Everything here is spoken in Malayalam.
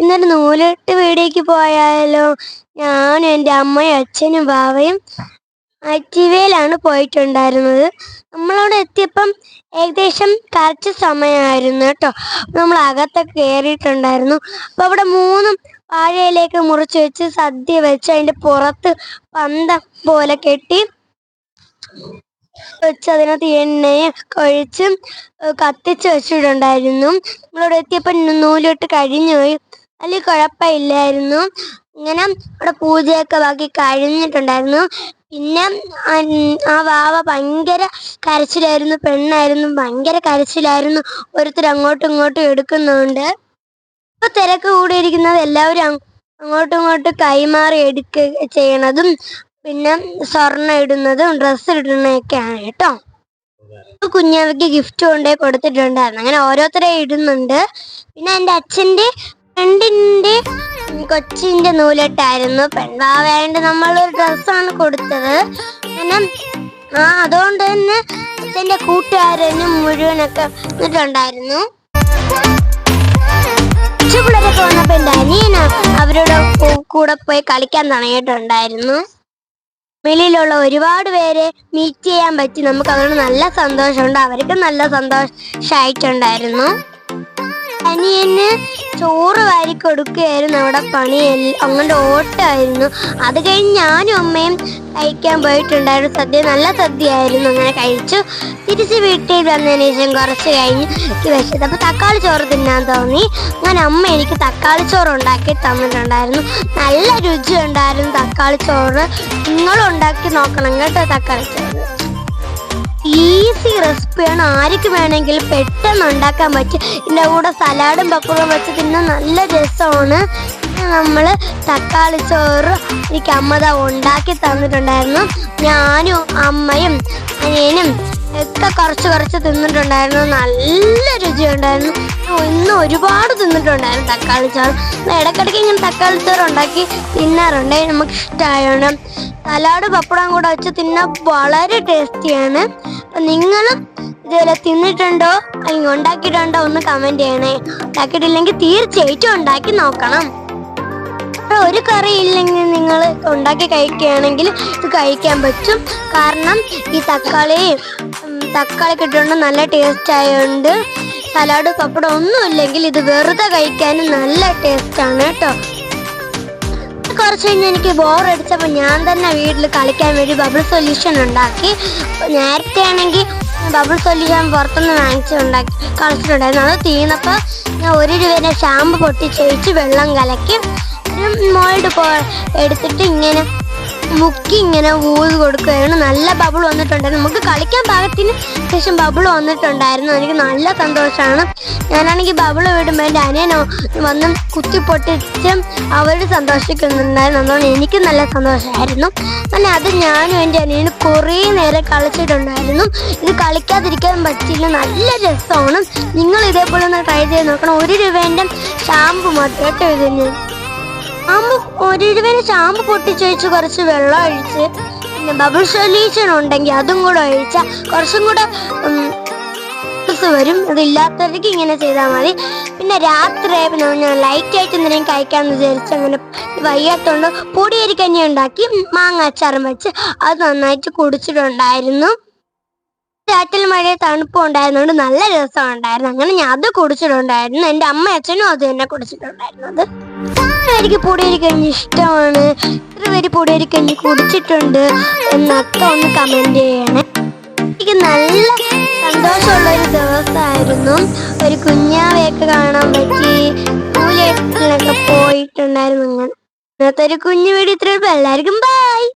ഇന്നൊരു നൂലിട്ട് വീടേക്ക് പോയാലോ? ഞാനും എന്റെ അമ്മയും അച്ഛനും ബാവയും ആക്റ്റീവയിലാണ് പോയിട്ടുണ്ടായിരുന്നത്. നമ്മളവിടെ എത്തിയപ്പം ഏകദേശം കറച്ച് സമയമായിരുന്നു കേട്ടോ. നമ്മൾ അകത്തൊക്കെ കയറിയിട്ടുണ്ടായിരുന്നു. അപ്പം അവിടെ മൂന്നും വാഴയിലേക്ക് മുറിച്ച് വെച്ച് സദ്യ വെച്ച് അതിന്റെ പുറത്ത് പന്തം പോലെ കെട്ടി വെച്ച് അതിനകത്ത് എണ്ണയും കൊഴിച്ച് കത്തിച്ച് വെച്ചിട്ടുണ്ടായിരുന്നു. നമ്മളവിടെ എത്തിയപ്പോൾ നൂലിട്ട് കഴിഞ്ഞു പോയി വലിയ കുഴപ്പമില്ലായിരുന്നു. ഇങ്ങനെ അവിടെ പൂജയൊക്കെ ബാക്കി കഴിഞ്ഞിട്ടുണ്ടായിരുന്നു. പിന്നെ ആ വാവ ഭയങ്കര കരച്ചിലായിരുന്നു. പെണ്ണായിരുന്നു. ഭയങ്കര കരച്ചിലായിരുന്നു. ഓരോരുത്തർ അങ്ങോട്ടും ഇങ്ങോട്ടും എടുക്കുന്നുണ്ട്. ഇപ്പൊ തിരക്ക് കൂടിയിരിക്കുന്നത് എല്ലാവരും അങ്ങോട്ടും ഇങ്ങോട്ടും കൈമാറി എടുക്ക ചെയ്യണതും പിന്നെ സ്വർണ ഇടുന്നതും ഡ്രസ്സ് ഇടുന്നതൊക്കെയാണ് കേട്ടോ. കുഞ്ഞവയ്ക്ക് ഗിഫ്റ്റ് കൊണ്ടേ കൊടുത്തിട്ടുണ്ടായിരുന്നു. അങ്ങനെ ഓരോരുത്തരെ ഇടുന്നുണ്ട്. പിന്നെ എന്റെ അച്ഛന്റെ ഫ്രണ്ടിന്റെ കൊച്ചിന്റെ നൂലിട്ടായിരുന്നു. പെൺവാവേണ്ട നമ്മൾ ഒരു ഡ്രസ്സാണ് കൊടുത്തത്. പിന്നെ ആ അതുകൊണ്ട് തന്നെ അച്ഛന്റെ കൂട്ടുകാരനും മുഴുവനൊക്കെ വന്നിട്ടുണ്ടായിരുന്നു. കൊച്ചു പിള്ളേരൊക്കെ വന്നപ്പോ എന്റെ അനിയന അവരുടെ കൂടെ പോയി കളിക്കാൻ തുടങ്ങിയിട്ടുണ്ടായിരുന്നു. വെളിയിലുള്ള ഒരുപാട് പേരെ മീറ്റ് ചെയ്യാൻ പറ്റി. നമുക്ക് അവരോട് നല്ല സന്തോഷമുണ്ട്. അവർക്ക് നല്ല സന്തോഷമായിട്ടുണ്ടായിരുന്നു അനിയന് ചോറ് വാരി കൊടുക്കുകയായിരുന്നു അവിടെ പണി അങ്ങോട്ട് ഓട്ടമായിരുന്നു അത് കഴിഞ്ഞ് ഞാനും അമ്മയും കഴിക്കാൻ പോയിട്ടുണ്ടായിരുന്നു. സദ്യ നല്ല സദ്യയായിരുന്നു. അങ്ങനെ കഴിച്ചു. തിരിച്ച് വീട്ടിൽ വന്നതിന് ശേഷം കുറച്ച് കഴിഞ്ഞ് എനിക്ക് വിശത്ത് അപ്പൊ തക്കാളി ചോറ് തിന്നാൻ തോന്നി. അങ്ങനെ അമ്മ എനിക്ക് തക്കാളി ചോറ് ഉണ്ടാക്കി തന്നിട്ടുണ്ടായിരുന്നു. നല്ല രുചി ഉണ്ടായിരുന്നു തക്കാളി ചോറ്. നിങ്ങളും ഉണ്ടാക്കി നോക്കണം കേട്ടോ തക്കാളി ചോറ്. ഈസി റെസിപ്പിയാണ് ആർക്ക് വേണമെങ്കിലും പെട്ടെന്ന് ഉണ്ടാക്കാൻ പറ്റും. ഇതിന്റെ കൂടെ സലാഡും പപ്പടവും വെച്ച് തിന്നാൻ നല്ല രസമാണ്. നമ്മൾ തക്കാളി ചോറ് എനിക്ക് അമ്മ ദാ ഉണ്ടാക്കി തന്നിട്ടുണ്ടായിരുന്നു. ഞാനും അമ്മയും അനിയനും ഒക്കെ കുറച്ച് കുറച്ച് തിന്നിട്ടുണ്ടായിരുന്നു. നല്ല രുചിയുണ്ടായിരുന്നു. ഇന്ന് ഒരുപാട് തിന്നിട്ടുണ്ടായിരുന്നു തക്കാളി ചോറ്. ഇടയ്ക്കിടയ്ക്ക് ഇങ്ങനെ തക്കാളി ചോറ് ഉണ്ടാക്കി തിന്നാറുണ്ട്. നമുക്ക് ഇഷ്ടമായാണ് സലാഡ് പപ്പടം കൂടെ വെച്ച് തിന്നാൻ വളരെ ടേസ്റ്റിയാണ്. നിങ്ങളും ഇതുവരെ തിന്നിട്ടുണ്ടോ? അല്ലെങ്കിൽ ഉണ്ടാക്കിയിട്ടുണ്ടോ? ഒന്ന് കമന്റ് ചെയ്യണേ. ഉണ്ടാക്കിയിട്ടില്ലെങ്കിൽ തീർച്ചയായിട്ടും ഉണ്ടാക്കി നോക്കണം. ഒരു കറി ഇല്ലെങ്കിൽ നിങ്ങൾ ഉണ്ടാക്കി കഴിക്കുകയാണെങ്കിൽ ഇത് കഴിക്കാൻ പറ്റും. കാരണം ഈ തക്കാളി തക്കാളി കിട്ടുകൊണ്ട് നല്ല ടേസ്റ്റ് ആയതുകൊണ്ട് സലാഡ് പപ്പടം ഒന്നും ഇല്ലെങ്കിൽ ഇത് വെറുതെ കഴിക്കാനും നല്ല ടേസ്റ്റ് ആണ് കേട്ടോ. കുറച്ച് കഴിഞ്ഞ് എനിക്ക് ബോറടിച്ചപ്പോൾ ഞാൻ തന്നെ വീട്ടിൽ കളിക്കാൻ വേണ്ടി ബബിൾ സൊല്യൂഷൻ ഉണ്ടാക്കി. നേരത്തെ ആണെങ്കിൽ ബബിൾ സൊല്യൂഷൻ പുറത്തുനിന്ന് വാങ്ങിച്ച് ഉണ്ടാക്കി കളിച്ചിട്ടുണ്ടായിരുന്നു. അത് തീർന്നപ്പോൾ ഞാൻ ഒരു രൂപേനെ ഷാമ്പു പൊട്ടിച്ചൊഴിച്ച് വെള്ളം കലക്കി ഒരു മോൾഡ് പോ എടുത്തിട്ട് ഇങ്ങനെ മുക്കി ഇങ്ങനെ ഊത് കൊടുക്കുകയാണ് നല്ല ബബിൾ വന്നിട്ടുണ്ടായിരുന്നു. നമുക്ക് കളിക്കാൻ പാകത്തിന് ശേഷം ബബിൾ വന്നിട്ടുണ്ടായിരുന്നു. എനിക്ക് നല്ല സന്തോഷമാണ്. ഞാനാണെങ്കിൽ ബബിൾ വിടുമ്പോൾ എന്റെ അനിയനോ വന്ന് കുത്തി പൊട്ടിച്ചും അവർ സന്തോഷിക്കുന്നുണ്ടായിരുന്നു. അതുകൊണ്ട് എനിക്ക് നല്ല സന്തോഷമായിരുന്നു. അങ്ങനെ അത് ഞാനും എന്റെ അനിയനും കുറേ നേരം കളിച്ചിട്ടുണ്ടായിരുന്നു. ഇത് കളിക്കാതിരിക്കാൻ പറ്റില്ല. നല്ല രസമാണ്. നിങ്ങൾ ഇതേപോലെ ഒന്ന് ട്രൈ ചെയ്ത് നോക്കണം. ഒരു രൂപേന്റെ ഷാമ്പു മാത്രം കേട്ടോ ഇതിന് രൂപേന്റെ ഷാമ്പു പൊട്ടിച്ചൊഴിച്ച് കുറച്ച് വെള്ളം ഒഴിച്ച് പിന്നെ ബബിൾ സൊല്യൂഷൻ ഉണ്ടെങ്കിൽ അതും കൂടെ ഒഴിച്ച കുറച്ചും കൂടെ വരും. അതില്ലാത്തവർക്ക് ഇങ്ങനെ ചെയ്താൽ മതി. പിന്നെ രാത്രി പിന്നെ ഞാൻ ലൈറ്റ് ആയിട്ട് എന്തെങ്കിലും കഴിക്കാമെന്ന് വിചാരിച്ച് അങ്ങനെ വയ്യാത്തോണ്ട് പൊടിയരിക്കഞ്ഞി ഉണ്ടാക്കി മാങ്ങ അച്ചാറും വെച്ച് അത് നന്നായിട്ട് കുടിച്ചിട്ടുണ്ടായിരുന്നു. ചാറ്റൽ മഴ തണുപ്പ് ഉണ്ടായിരുന്നോണ്ട് നല്ല രസം ഉണ്ടായിരുന്നു. അങ്ങനെ ഞാൻ അത് കുടിച്ചിട്ടുണ്ടായിരുന്നു. എന്റെ അമ്മ അച്ഛനും അത് തന്നെ കുടിച്ചിട്ടുണ്ടായിരുന്നത്. എനിക്ക് പൊടിയരി ഇഷ്ടമാണ്. ഇത്ര പേര് പൊടിയരി കഞ്ഞി കുടിച്ചിട്ടുണ്ട് എന്നൊക്കെ ഒന്ന് കമന്റ് ചെയ്യണേ. എനിക്ക് നല്ല സന്തോഷമുള്ള ഒരു ദിവസമായിരുന്നു. ഒരു കുഞ്ഞാവയൊക്കെ കാണാൻ പറ്റി. പോയിട്ടുണ്ടായിരുന്നു. അങ്ങനെ ഇന്നത്തെ ഒരു കുഞ്ഞു വീട് ഇത്രയും എല്ലാവർക്കും ബൈ